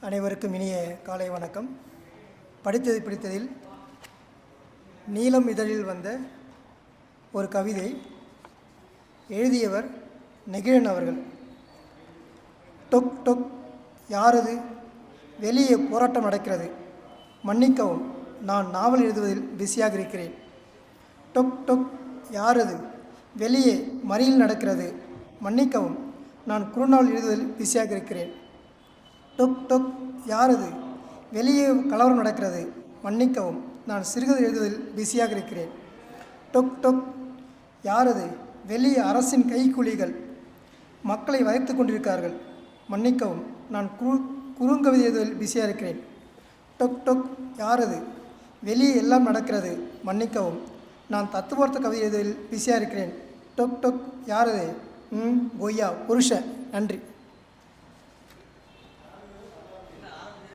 அனைவருக்கும் இனிய காலை வணக்கம். படித்தது பிடித்ததில் நீலம் இதழில் வந்த ஒரு கவிதை எழுதியவர் நெகிழன் அவர்கள். டொக் டொக் யாரது? வெளியே போராட்டம் நடக்கிறது. மன்னிக்கவும் நான் நாவல் எழுதுவதில் பிஸியாக இருக்கிறேன். டொக் டொக் யாரது? வெளியே மறியல் நடக்கிறது. மன்னிக்கவும் நான் குறுநாள் எழுதுவதில் பிஸியாக இருக்கிறேன். டொக் டொக் யாரது? வெளியே கலவரம் நடக்கிறது. மன்னிக்கவும் நான் சிறுகதை எழுதுவதில் பிஸியாக இருக்கிறேன். டொக் டொக் யாரது? வெளியே அரசின் கைக்கூலிகள் மக்களை வதைத்து கொண்டிருக்கிறார்கள் மன்னிக்கவும் நான் குறு குறுங்கவிதை எழுதுவதில் பிஸியாக இருக்கிறேன். டொக் டொக் யாரது? வெளியே எல்லாம் நடக்கிறது. மன்னிக்கவும் நான் தத்துவார்த்த கவிதை எழுதுவதில் பிஸியாக இருக்கிறேன். டொக் டொக் யார் அது ம் கொய்யா புருஷ. நன்றி.